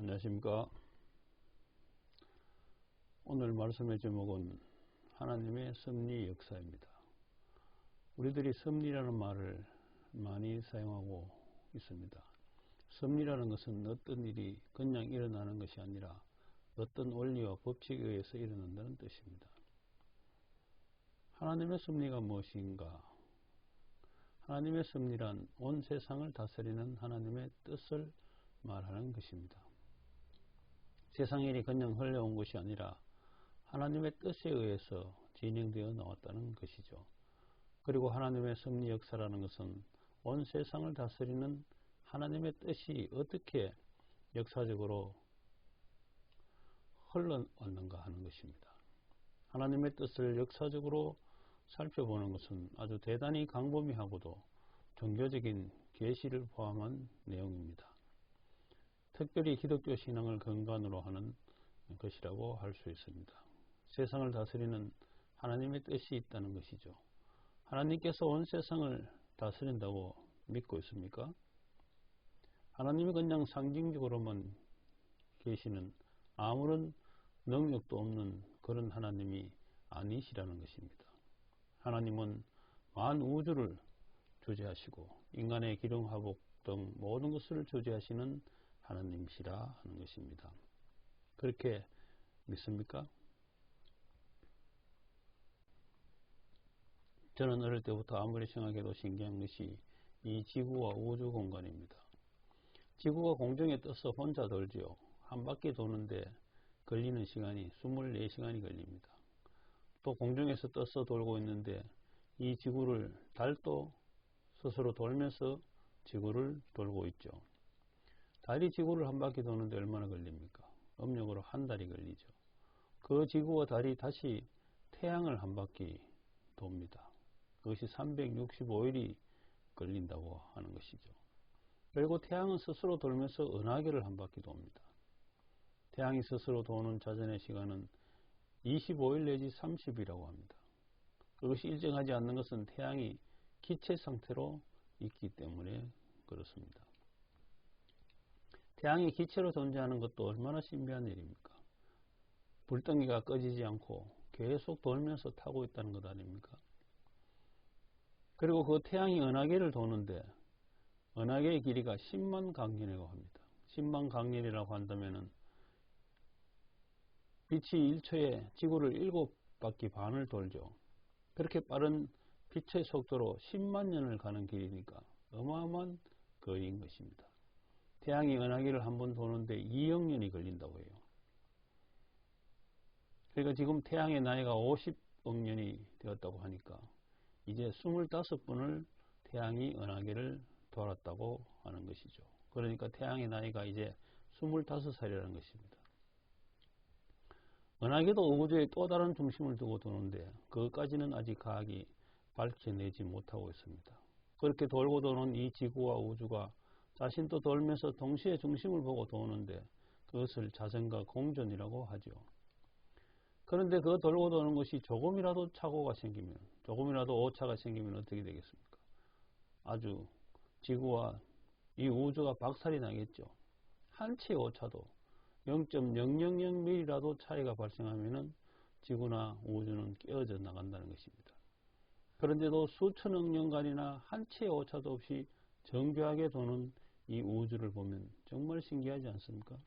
안녕하십니까. 오늘 말씀의 제목은 하나님의 섭리 역사입니다. 우리들이 섭리라는 말을 많이 사용하고 있습니다. 섭리라는 것은 어떤 일이 그냥 일어나는 것이 아니라 어떤 원리와 법칙에 의해서 일어난다는 뜻입니다. 하나님의 섭리가 무엇인가? 하나님의 섭리란 온 세상을 다스리는 하나님의 뜻을 말하는 것입니다. 세상 일이 그냥 흘러온 것이 아니라 하나님의 뜻에 의해서 진행되어 나왔다는 것이죠. 그리고 하나님의 섭리 역사라는 것은 온 세상을 다스리는 하나님의 뜻이 어떻게 역사적으로 흘러왔는가 하는 것입니다. 하나님의 뜻을 역사적으로 살펴보는 것은 아주 대단히 강범위하고도 종교적인 계시를 포함한 내용입니다. 특별히 기독교 신앙을 근간으로 하는 것이라고 할 수 있습니다. 세상을 다스리는 하나님의 뜻이 있다는 것이죠. 하나님께서 온 세상을 다스린다고 믿고 있습니까? 하나님이 그냥 상징적으로만 계시는 아무런 능력도 없는 그런 하나님이 아니시라는 것입니다. 하나님은 만 우주를 주재하시고 인간의 기름 화복 등 모든 것을 주재하시는 하나님이시라 하는 것입니다. 그렇게 믿습니까? 저는 어릴 때부터 아무리 생각해도 신기한 것이 이 지구와 우주 공간입니다. 지구가 공중에 떠서 혼자 돌지요. 한 바퀴 도는데 걸리는 시간이 24시간이 걸립니다. 또 공중에서 떠서 돌고 있는데 이 지구를 달도 스스로 돌면서 지구를 돌고 있죠. 달이 지구를 한 바퀴 도는데 얼마나 걸립니까? 음력으로 한 달이 걸리죠. 그 지구와 달이 다시 태양을 한 바퀴 돕니다. 그것이 365일이 걸린다고 하는 것이죠. 그리고 태양은 스스로 돌면서 은하계를 한 바퀴 돕니다. 태양이 스스로 도는 자전의 시간은 25일 내지 30이라고 합니다. 그것이 일정하지 않는 것은 태양이 기체 상태로 있기 때문에 그렇습니다. 태양이 기체로 존재하는 것도 얼마나 신비한 일입니까? 불덩이가 꺼지지 않고 계속 돌면서 타고 있다는 것 아닙니까? 그리고 그 태양이 은하계를 도는데 은하계의 길이가 10만 강년이라고 합니다. 10만 강년이라고 한다면 빛이 1초에 지구를 7바퀴 반을 돌죠. 그렇게 빠른 빛의 속도로 10만 년을 가는 길이니까 어마어마한 거리인 것입니다. 태양이 은하계를 한 번 도는데 2억 년이 걸린다고 해요. 그러니까 지금 태양의 나이가 50억 년이 되었다고 하니까 이제 25분을 태양이 은하계를 돌았다고 하는 것이죠. 그러니까 태양의 나이가 이제 25살이라는 것입니다. 은하계도 우주의 또 다른 중심을 두고 도는데 그것까지는 아직 과학이 밝혀내지 못하고 있습니다. 그렇게 돌고 도는 이 지구와 우주가 자신도 돌면서 동시에 중심을 보고 도는데 그것을 자전과 공전이라고 하죠. 그런데 그 돌고 도는 것이 조금이라도 착오가 생기면 조금이라도 오차가 생기면 어떻게 되겠습니까? 아주 지구와 이 우주가 박살이 나겠죠. 한 치의 오차도 0.000mm라도 차이가 발생하면 지구나 우주는 깨어져 나간다는 것입니다. 그런데도 수천억 년간이나 한 치의 오차도 없이 정교하게 도는 이 우주를 보면 정말 신기하지 않습니까?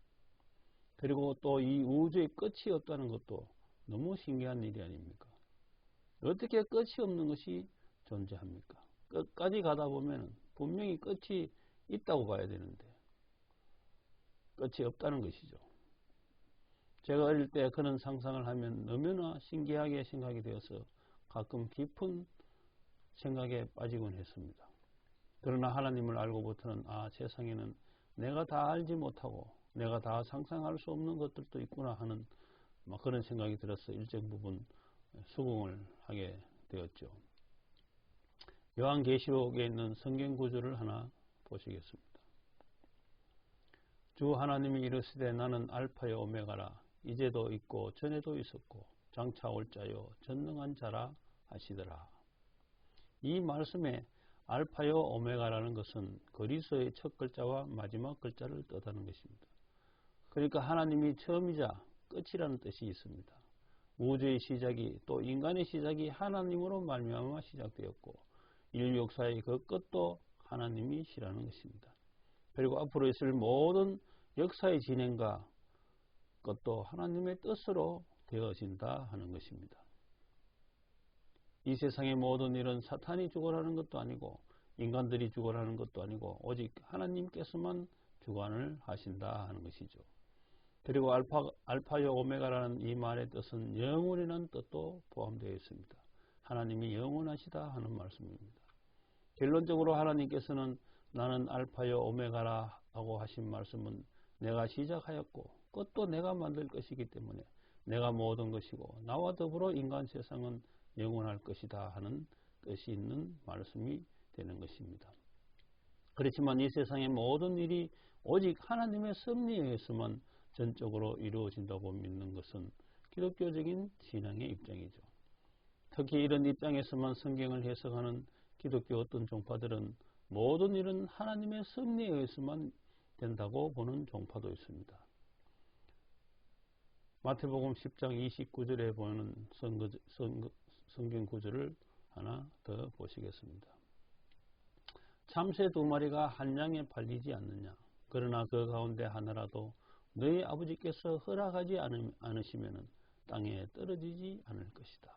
그리고 또 이 우주의 끝이 없다는 것도 너무 신기한 일이 아닙니까? 어떻게 끝이 없는 것이 존재합니까? 끝까지 가다 보면 분명히 끝이 있다고 봐야 되는데 끝이 없다는 것이죠. 제가 어릴 때 그런 상상을 하면 너무나 신기하게 생각이 되어서 가끔 깊은 생각에 빠지곤 했습니다. 그러나 하나님을 알고부터는 아 세상에는 내가 다 알지 못하고 내가 다 상상할 수 없는 것들도 있구나 하는 그런 생각이 들어서 일정 부분 수긍을 하게 되었죠. 요한계시록에 있는 성경 구조를 하나 보시겠습니다. 주 하나님이 이르시되 나는 알파요 오메가라 이제도 있고 전에도 있었고 장차 올 자요 전능한 자라 하시더라. 이 말씀에 알파요 오메가라는 것은 그리스의 첫 글자와 마지막 글자를 뜻하는 것입니다. 그러니까 하나님이 처음이자 끝이라는 뜻이 있습니다. 우주의 시작이 또 인간의 시작이 하나님으로 말미암아 시작되었고 인류 역사의 그 끝도 하나님이시라는 것입니다. 그리고 앞으로 있을 모든 역사의 진행과 끝도 하나님의 뜻으로 되어진다 하는 것입니다. 이 세상의 모든 일은 사탄이 주관하는 것도 아니고 인간들이 주관하는 것도 아니고 오직 하나님께서만 주관을 하신다 하는 것이죠. 그리고 알파, 알파요 오메가라는 이 말의 뜻은 영원이라는 뜻도 포함되어 있습니다. 하나님이 영원하시다 하는 말씀입니다. 결론적으로 하나님께서는 나는 알파요 오메가라고 하신 말씀은 내가 시작하였고 끝도 내가 만들 것이기 때문에 내가 모든 것이고 나와 더불어 인간 세상은 영원할 것이다 하는 뜻이 있는 말씀이 되는 것입니다. 그렇지만 이 세상의 모든 일이 오직 하나님의 섭리에 의해서만 전적으로 이루어진다고 믿는 것은 기독교적인 신앙의 입장이죠. 특히 이런 입장에서만 성경을 해석하는 기독교 어떤 종파들은 모든 일은 하나님의 섭리에 의해서만 된다고 보는 종파도 있습니다. 마태복음 10장 29절에 보이는 성경 구절을 하나 더 보시겠습니다. 참새 두 마리가 한 양에 팔리지 않느냐. 그러나 그 가운데 하나라도 너희 아버지께서 허락하지 않으시면 땅에 떨어지지 않을 것이다.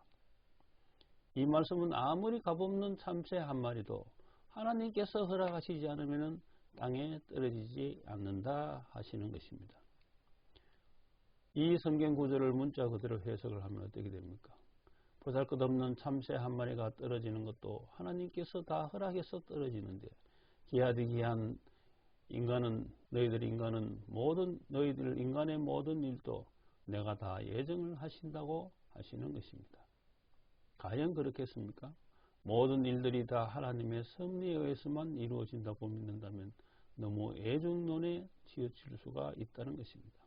이 말씀은 아무리 값없는 참새 한 마리도 하나님께서 허락하시지 않으면 땅에 떨어지지 않는다 하시는 것입니다. 이 성경 구절을 문자 그대로 해석을 하면 어떻게 됩니까? 보잘것없는 참새 한 마리가 떨어지는 것도 하나님께서 다 허락해서 떨어지는데 기하디기한 인간은 너희들 인간은 모든 너희들 인간의 모든 일도 내가 다 예정을 하신다고 하시는 것입니다. 과연 그렇겠습니까? 모든 일들이 다 하나님의 섭리에 의해서만 이루어진다고 믿는다면 너무 애중론에 치우칠 수가 있다는 것입니다.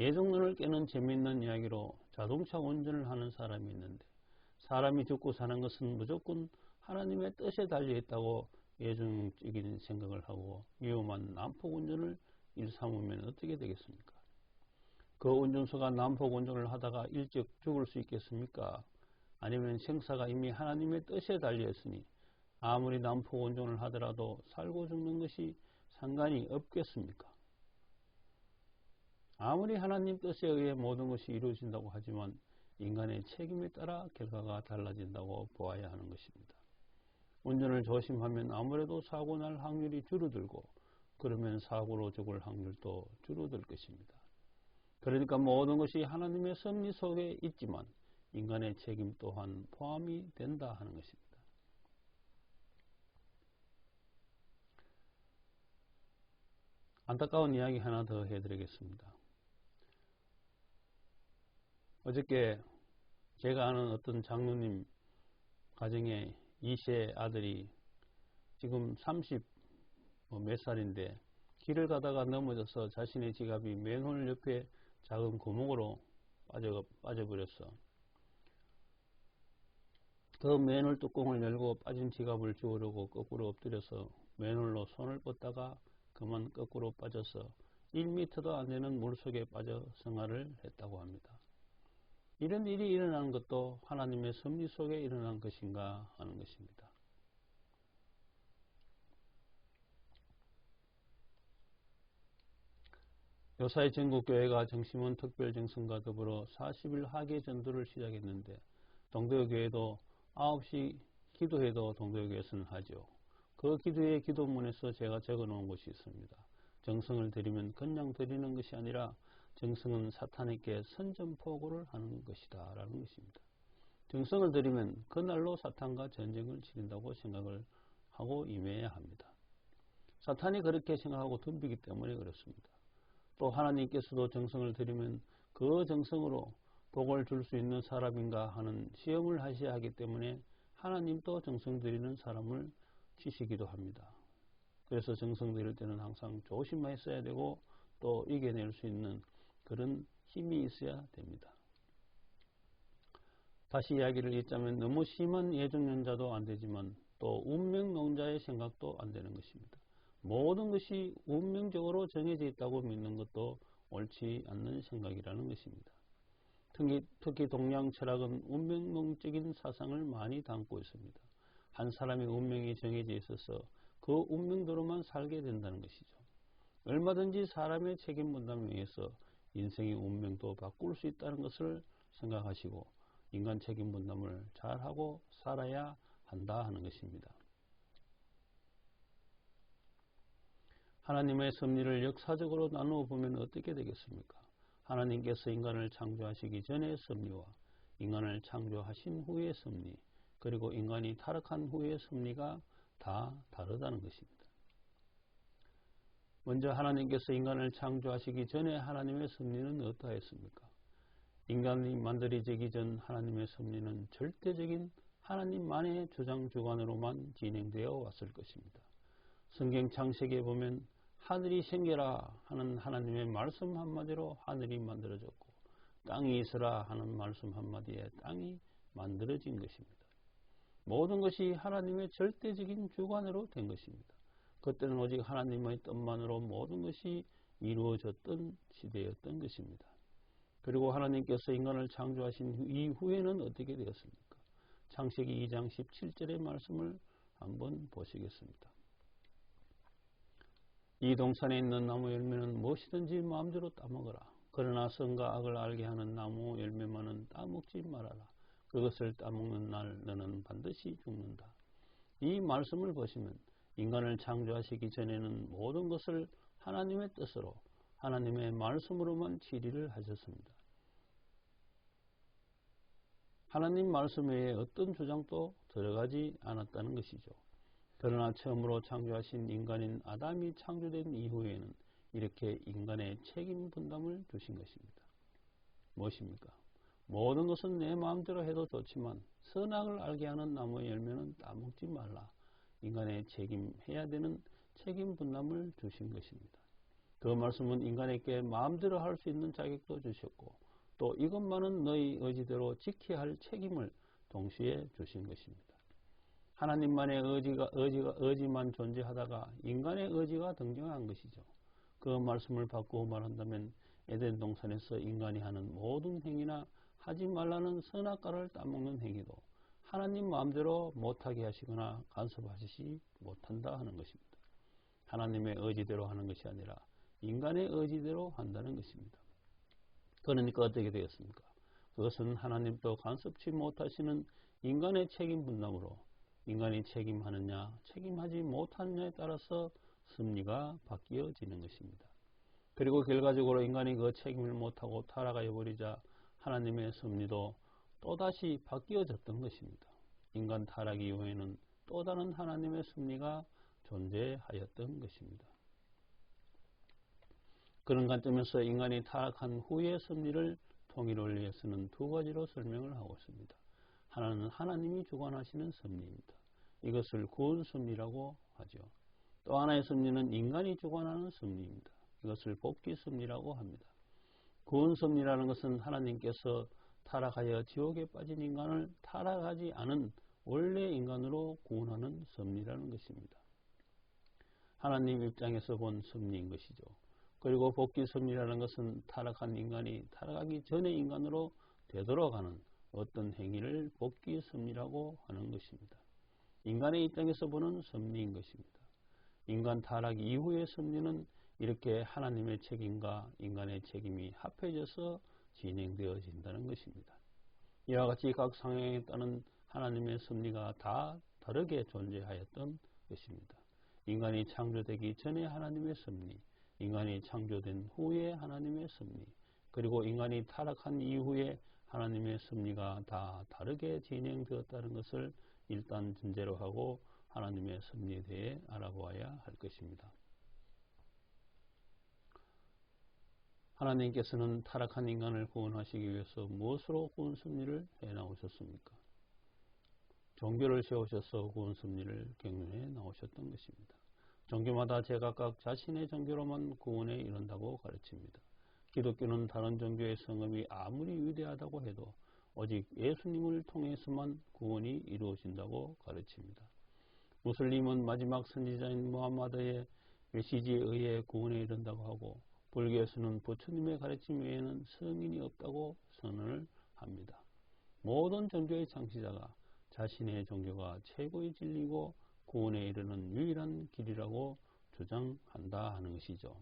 애중론을 깨는 재미있는 이야기로 자동차 운전을 하는 사람이 있는데 사람이 죽고 사는 것은 무조건 하나님의 뜻에 달려 있다고 예정적인 생각을 하고 위험한 난폭 운전을 일삼으면 어떻게 되겠습니까? 그 운전수가 난폭 운전을 하다가 일찍 죽을 수 있겠습니까? 아니면 생사가 이미 하나님의 뜻에 달려 있으니 아무리 난폭 운전을 하더라도 살고 죽는 것이 상관이 없겠습니까? 아무리 하나님 뜻에 의해 모든 것이 이루어진다고 하지만 인간의 책임에 따라 결과가 달라진다고 보아야 하는 것입니다. 운전을 조심하면 아무래도 사고 날 확률이 줄어들고 그러면 사고로 죽을 확률도 줄어들 것입니다. 그러니까 모든 것이 하나님의 섭리 속에 있지만 인간의 책임 또한 포함이 된다 하는 것입니다. 안타까운 이야기 하나 더 해드리겠습니다. 어저께 제가 아는 어떤 장로님 가정에 2세 아들이 지금 30몇 뭐 살인데 길을 가다가 넘어져서 자신의 지갑이 맨홀 옆에 작은 구멍으로 빠져, 빠져버렸어. 그 맨홀 뚜껑을 열고 빠진 지갑을 주우려고 거꾸로 엎드려서 맨홀로 손을 뻗다가 그만 거꾸로 빠져서 1미터도 안 되는 물속에 빠져 생활을 했다고 합니다. 이런 일이 일어나는 것도 하나님의 섭리 속에 일어난 것인가 하는 것입니다. 요사의 전국교회가 정심원 특별정성과 더불어 40일 하계 전도를 시작했는데 동도교회도 9시 기도회도 동도교회에서는 하죠. 그 기도의 기도문에서 제가 적어 놓은 것이 있습니다. 정성을 드리면 그냥 드리는 것이 아니라 정성은 사탄에게 선전포고를 하는 것이다 라는 것입니다. 정성을 들이면 그날로 사탄과 전쟁을 치른다고 생각을 하고 임해야 합니다. 사탄이 그렇게 생각하고 덤비기 때문에 그렇습니다. 또 하나님께서도 정성을 들이면 그 정성으로 복을 줄 수 있는 사람인가 하는 시험을 하셔야 하기 때문에 하나님도 정성 들이는 사람을 치시기도 합니다. 그래서 정성 들일 때는 항상 조심했어야 되고 또 이겨낼 수 있는 그런 힘이 있어야 됩니다. 다시 이야기를 잊자면 너무 심한 예정연자도 안 되지만 또 운명농자의 생각도 안 되는 것입니다. 모든 것이 운명적으로 정해져 있다고 믿는 것도 옳지 않는 생각이라는 것입니다. 특히, 특히 동양 철학은 운명론적인 사상을 많이 담고 있습니다. 한 사람의 운명이 정해져 있어서 그 운명대로만 살게 된다는 것이죠. 얼마든지 사람의 책임 분담에 의해서 인생의 운명도 바꿀 수 있다는 것을 생각하시고 인간 책임 분담을 잘하고 살아야 한다 하는 것입니다. 하나님의 섭리를 역사적으로 나누어 보면 어떻게 되겠습니까? 하나님께서 인간을 창조하시기 전의 섭리와 인간을 창조하신 후의 섭리, 그리고 인간이 타락한 후의 섭리가 다 다르다는 것입니다. 먼저 하나님께서 인간을 창조하시기 전에 하나님의 섭리는 어떠했습니까? 인간이 만들어지기 전 하나님의 섭리는 절대적인 하나님만의 주장 주관으로만 진행되어 왔을 것입니다. 성경 창세기에 보면 하늘이 생겨라 하는 하나님의 말씀 한마디로 하늘이 만들어졌고 땅이 있어라 하는 말씀 한마디에 땅이 만들어진 것입니다. 모든 것이 하나님의 절대적인 주관으로 된 것입니다. 그때는 오직 하나님의 뜻만으로 모든 것이 이루어졌던 시대였던 것입니다. 그리고 하나님께서 인간을 창조하신 이후에는 어떻게 되었습니까? 창세기 2장 17절의 말씀을 한번 보시겠습니다. 이 동산에 있는 나무 열매는 무엇이든지 마음대로 따먹어라. 그러나 선과 악을 알게 하는 나무 열매만은 따먹지 말아라. 그것을 따먹는 날 너는 반드시 죽는다. 이 말씀을 보시면 인간을 창조하시기 전에는 모든 것을 하나님의 뜻으로 하나님의 말씀으로만 지리를 하셨습니다. 하나님 말씀 외에 어떤 주장도 들어가지 않았다는 것이죠. 그러나 처음으로 창조하신 인간인 아담이 창조된 이후에는 이렇게 인간의 책임 분담을 주신 것입니다. 무엇입니까? 모든 것은 내 마음대로 해도 좋지만 선악을 알게 하는 나무의 열매는 따먹지 말라. 인간의 책임해야 되는 책임 분담을 주신 것입니다. 그 말씀은 인간에게 마음대로 할 수 있는 자격도 주셨고 또 이것만은 너희 의지대로 지켜야 할 책임을 동시에 주신 것입니다. 하나님만의 의지가, 의지가, 의지만 존재하다가 인간의 의지가 등장한 것이죠. 그 말씀을 바꾸어 말한다면 에덴 동산에서 인간이 하는 모든 행위나 하지 말라는 선악과를 따먹는 행위도 하나님 마음대로 못하게 하시거나 간섭하시지 못한다 하는 것입니다. 하나님의 의지대로 하는 것이 아니라 인간의 의지대로 한다는 것입니다. 그러니까 어떻게 되겠습니까? 그것은 하나님도 간섭치 못하시는 인간의 책임 분담으로 인간이 책임하느냐, 책임하지 못하느냐에 따라서 승리가 바뀌어지는 것입니다. 그리고 결과적으로 인간이 그 책임을 못하고 타락하여 버리자 하나님의 섭리도 또다시 바뀌어졌던 것입니다. 인간 타락 이후에는 또 다른 하나님의 섭리가 존재하였던 것입니다. 그런 관점에서 인간이 타락한 후의 섭리를 통일을 위해서는 두 가지로 설명을 하고 있습니다. 하나는 하나님이 주관하시는 섭리입니다. 이것을 구원 섭리라고 하죠. 또 하나의 섭리는 인간이 주관하는 섭리입니다. 이것을 복귀 섭리라고 합니다. 구원 섭리라는 것은 하나님께서 타락하여 지옥에 빠진 인간을 타락하지 않은 원래 인간으로 구원하는 섭리라는 것입니다. 하나님 입장에서 본 섭리인 것이죠. 그리고 복귀 섭리라는 것은 타락한 인간이 타락하기 전의 인간으로 되돌아가는 어떤 행위를 복귀 섭리라고 하는 것입니다. 인간의 입장에서 보는 섭리인 것입니다. 인간 타락 이후의 섭리는 이렇게 하나님의 책임과 인간의 책임이 합해져서 진행되어진다는 것입니다. 이와 같이 각 상황에 따른 하나님의 섭리가 다 다르게 존재하였던 것입니다. 인간이 창조되기 전에 하나님의 섭리, 인간이 창조된 후에 하나님의 섭리, 그리고 인간이 타락한 이후에 하나님의 섭리가 다 다르게 진행되었다는 것을 일단 전제로 하고 하나님의 섭리에 대해 알아보아야 할 것입니다. 하나님께서는 타락한 인간을 구원하시기 위해서 무엇으로 구원 섭리를 해 나오셨습니까? 종교를 세우셔서 구원 섭리를 경륜해 나오셨던 것입니다. 종교마다 제각각 자신의 종교로만 구원에 이른다고 가르칩니다. 기독교는 다른 종교의 성금이 아무리 위대하다고 해도 오직 예수님을 통해서만 구원이 이루어진다고 가르칩니다. 무슬림은 마지막 선지자인 무함마드의 메시지에 의해 구원에 이른다고 하고 불교에서는 부처님의 가르침 외에는 성인이 없다고 선언을 합니다. 모든 종교의 창시자가 자신의 종교가 최고의 진리고 구원에 이르는 유일한 길이라고 주장한다 하는 것이죠.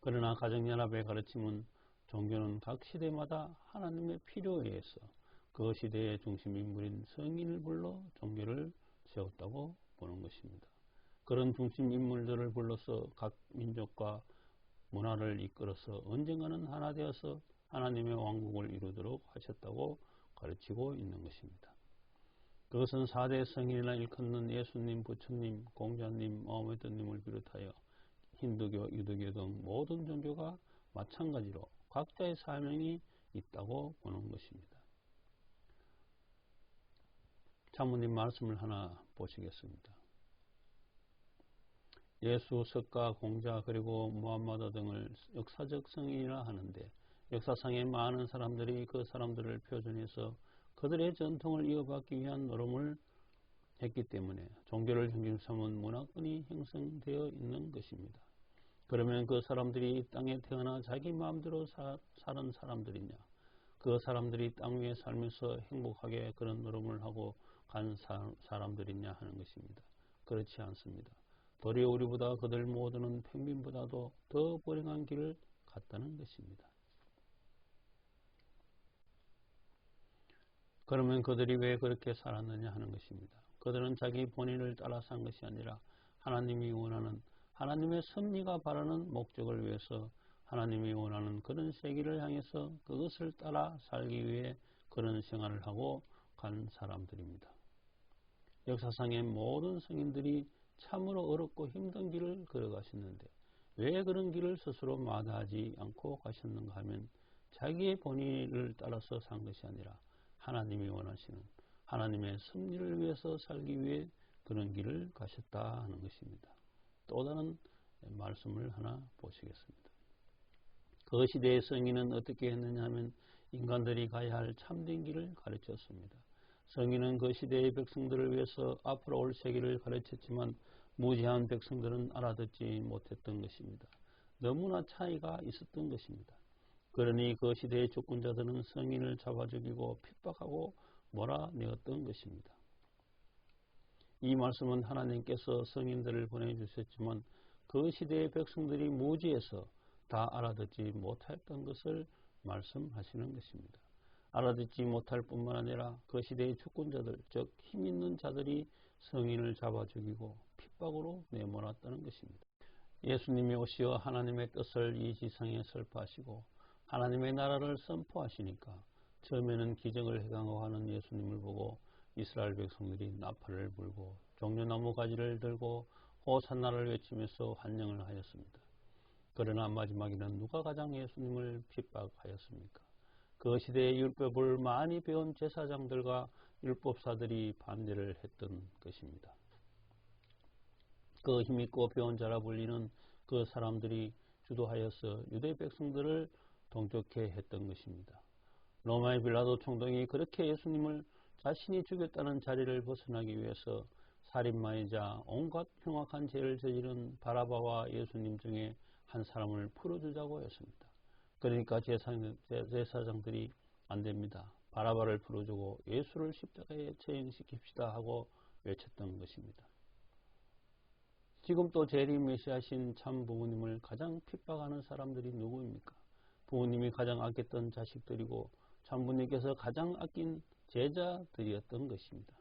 그러나 가정연합의 가르침은 종교는 각 시대마다 하나님의 필요에 의해서 그 시대의 중심 인물인 성인을 불러 종교를 세웠다고 보는 것입니다. 그런 중심 인물들을 불러서 각 민족과 문화를 이끌어서 언젠가는 하나 되어서 하나님의 왕국을 이루도록 하셨다고 가르치고 있는 것입니다. 그것은 4대 성인이나 일컫는 예수님, 부처님, 공자님, 마호메트님을 비롯하여 힌두교, 유도교 등 모든 종교가 마찬가지로 각자의 사명이 있다고 보는 것입니다. 자모님 말씀을 하나 보시겠습니다. 예수, 석가, 공자 그리고 무함마드 등을 역사적 성인이라 하는데 역사상의 많은 사람들이 그 사람들을 표준해서 그들의 전통을 이어받기 위한 노름을 했기 때문에 종교를 중심 삼은 문화권이 형성되어 있는 것입니다. 그러면 그 사람들이 이 땅에 태어나 자기 마음대로 사, 사는 사람들이냐? 그 사람들이 땅 위에 살면서 행복하게 그런 노름을 하고 간 사, 사람들이냐 하는 것입니다. 그렇지 않습니다. 도리어 우리보다 그들 모두는 평민보다도 더 불행한 길을 갔다는 것입니다. 그러면 그들이 왜 그렇게 살았느냐 하는 것입니다. 그들은 자기 본인을 따라 산 것이 아니라 하나님이 원하는 하나님의 섭리가 바라는 목적을 위해서 하나님이 원하는 그런 세계를 향해서 그것을 따라 살기 위해 그런 생활을 하고 간 사람들입니다. 역사상의 모든 성인들이 참으로 어렵고 힘든 길을 걸어가셨는데 왜 그런 길을 스스로 마다하지 않고 가셨는가 하면 자기의 본의를 따라서 산 것이 아니라 하나님이 원하시는 하나님의 섭리를 위해서 살기 위해 그런 길을 가셨다 하는 것입니다. 또 다른 말씀을 하나 보시겠습니다. 그 시대의 성인은 어떻게 했느냐 하면 인간들이 가야 할 참된 길을 가르쳤습니다. 성인은 그 시대의 백성들을 위해서 앞으로 올 세계를 가르쳤지만 무지한 백성들은 알아듣지 못했던 것입니다. 너무나 차이가 있었던 것입니다. 그러니 그 시대의 주권자들은 성인을 잡아 죽이고 핍박하고 몰아내었던 것입니다. 이 말씀은 하나님께서 성인들을 보내주셨지만 그 시대의 백성들이 무지해서 다 알아듣지 못했던 것을 말씀하시는 것입니다. 알아듣지 못할 뿐만 아니라 그 시대의 주권자들, 즉 힘 있는 자들이 성인을 잡아 죽이고 핍박으로 내몰았다는 것입니다. 예수님이 오시어 하나님의 뜻을 이 지상에 설파하시고 하나님의 나라를 선포하시니까 처음에는 기적을 해강하는 예수님을 보고 이스라엘 백성들이 나팔을 불고 종려나무 가지를 들고 호산나를 외치면서 환영을 하였습니다. 그러나 마지막에는 누가 가장 예수님을 핍박하였습니까? 그 시대의 율법을 많이 배운 제사장들과 율법사들이 반대를 했던 것입니다. 그 힘있고 배운 자라 불리는 그 사람들이 주도하여서 유대 백성들을 동족해 했던 것입니다. 로마의 빌라도 총독이 그렇게 예수님을 자신이 죽였다는 자리를 벗어나기 위해서 살인마이자 온갖 흉악한 죄를 저지른 바라바와 예수님 중에 한 사람을 풀어주자고 했습니다. 그러니까 제사장들이 안 됩니다. 바라바를 풀어주고 예수를 십자가에 처형시킵시다 하고 외쳤던 것입니다. 지금 또 재림 메시아신 참 부모님을 가장 핍박하는 사람들이 누구입니까? 부모님이 가장 아꼈던 자식들이고 참부님께서 가장 아낀 제자들이었던 것입니다.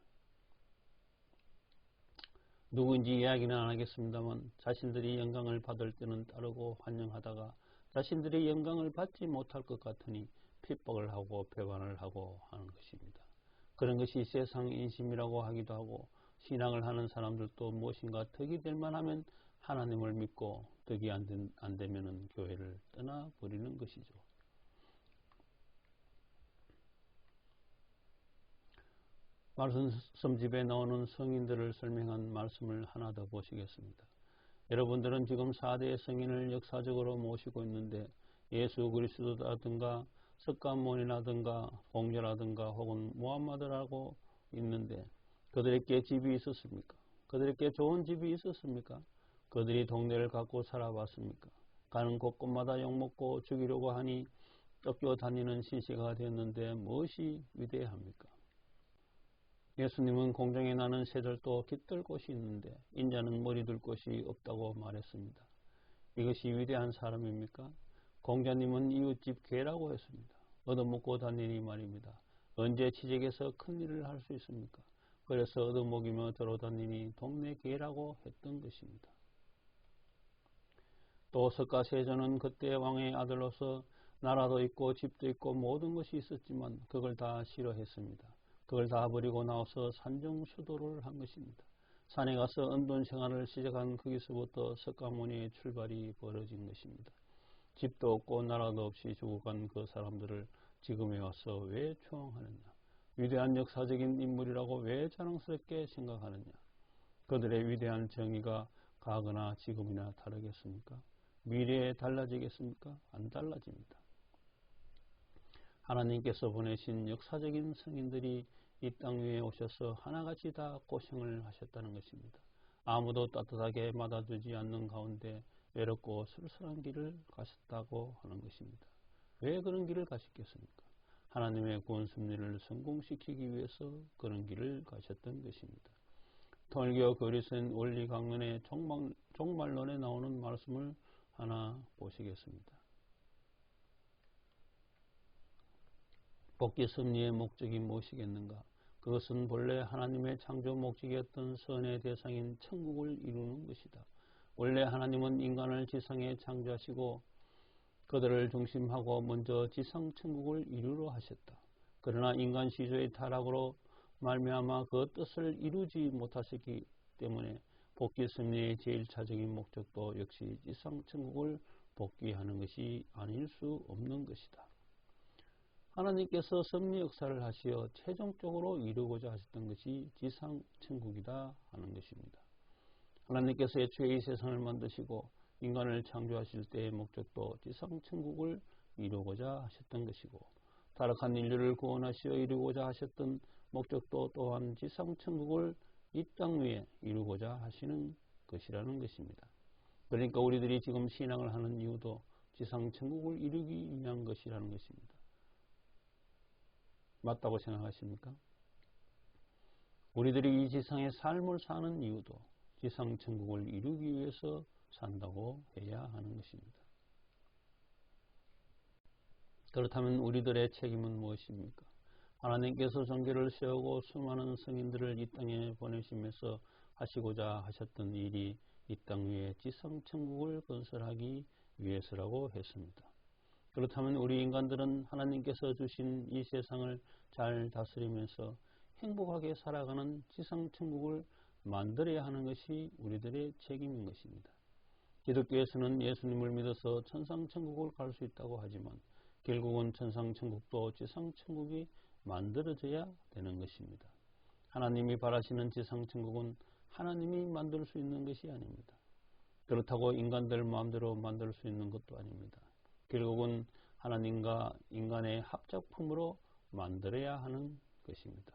누구인지 이야기는 안 하겠습니다만 자신들이 영광을 받을 때는 따르고 환영하다가 자신들이 영광을 받지 못할 것 같으니 핍박을 하고 배반을 하고 하는 것입니다. 그런 것이 세상 인심이라고 하기도 하고 신앙을 하는 사람들도 무엇인가 덕이 될 만하면 하나님을 믿고 덕이 안, 된, 안 되면 교회를 떠나버리는 것이죠. 말씀 집에 나오는 성인들을 설명한 말씀을 하나 더 보시겠습니다. 여러분들은 지금 4대 성인을 역사적으로 모시고 있는데 예수 그리스도라든가 석가모니라든가 공자라든가 혹은 무함마드라고 있는데 그들에게 집이 있었습니까? 그들에게 좋은 집이 있었습니까? 그들이 동네를 갖고 살아봤습니까? 가는 곳곳마다 욕먹고 죽이려고 하니 쫓겨 다니는 신세가 되었는데 무엇이 위대합니까? 예수님은 공중에 나는 새들도 깃들 곳이 있는데 인자는 머리 둘 곳이 없다고 말했습니다. 이것이 위대한 사람입니까? 공자님은 이웃집 개라고 했습니다. 얻어먹고 다니니 말입니다. 언제 지적에서 큰 일을 할 수 있습니까? 그래서 얻어먹이며 돌아다니니 동네 개라고 했던 것입니다. 또 석가세자는 그때 왕의 아들로서 나라도 있고 집도 있고 모든 것이 있었지만 그걸 다 싫어했습니다. 그걸 다 버리고 나와서 산정수도를 한 것입니다. 산에 가서 은돈 생활을 시작한 거기서부터 석가모니의 출발이 벌어진 것입니다. 집도 없고 나라도 없이 죽어간 그 사람들을 지금에 와서 왜 추앙하느냐? 위대한 역사적인 인물이라고 왜 자랑스럽게 생각하느냐? 그들의 위대한 정의가 가거나 지금이나 다르겠습니까? 미래에 달라지겠습니까? 안 달라집니다. 하나님께서 보내신 역사적인 성인들이 이 땅 위에 오셔서 하나같이 다 고생을 하셨다는 것입니다. 아무도 따뜻하게 맞아주지 않는 가운데 외롭고 쓸쓸한 길을 가셨다고 하는 것입니다. 왜 그런 길을 가셨겠습니까? 하나님의 구원 섭리를 성공시키기 위해서 그런 길을 가셨던 것입니다. 통일교 그리스인 원리 강론의 종말, 종말론에 나오는 말씀을 하나 보시겠습니다. 복귀 섭리의 목적이 무엇이겠는가? 그것은 본래 하나님의 창조 목적이었던 선의 대상인 천국을 이루는 것이다. 원래 하나님은 인간을 지상에 창조하시고 그들을 중심하고 먼저 지상 천국을 이루려 하셨다. 그러나 인간 시조의 타락으로 말미암아 그 뜻을 이루지 못하셨기 때문에 복귀 섭리의 제일 차적인 목적도 역시 지상 천국을 복귀하는 것이 아닐 수 없는 것이다. 하나님께서 섭리 역사를 하시어 최종적으로 이루고자 하셨던 것이 지상 천국이다 하는 것입니다. 하나님께서 애초에 이 세상을 만드시고 인간을 창조하실 때의 목적도 지상 천국을 이루고자 하셨던 것이고 타락한 인류를 구원하시어 이루고자 하셨던 목적도 또한 지상 천국을 이 땅 위에 이루고자 하시는 것이라는 것입니다. 그러니까 우리들이 지금 신앙을 하는 이유도 지상 천국을 이루기 위한 것이라는 것입니다. 맞다고 생각하십니까? 우리들이 이 지상의 삶을 사는 이유도 지상 천국을 이루기 위해서 산다고 해야 하는 것입니다. 그렇다면 우리들의 책임은 무엇입니까? 하나님께서 종교를 세우고 수많은 성인들을 이 땅에 보내시면서 하시고자 하셨던 일이 이 땅 위에 지상 천국을 건설하기 위해서라고 했습니다. 그렇다면 우리 인간들은 하나님께서 주신 이 세상을 잘 다스리면서 행복하게 살아가는 지상 천국을 만들어야 하는 것이 우리들의 책임인 것입니다. 기독교에서는 예수님을 믿어서 천상천국을 갈 수 있다고 하지만 결국은 천상천국도 지상천국이 만들어져야 되는 것입니다. 하나님이 바라시는 지상천국은 하나님이 만들 수 있는 것이 아닙니다. 그렇다고 인간들 마음대로 만들 수 있는 것도 아닙니다. 결국은 하나님과 인간의 합작품으로 만들어야 하는 것입니다.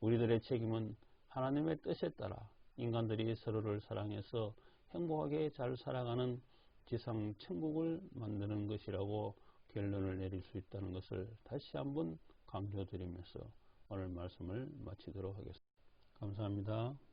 우리들의 책임은 하나님의 뜻에 따라 인간들이 서로를 사랑해서 행복하게 잘 살아가는 지상 천국을 만드는 것이라고 결론을 내릴 수 있다는 것을 다시 한번 강조드리면서 오늘 말씀을 마치도록 하겠습니다. 감사합니다.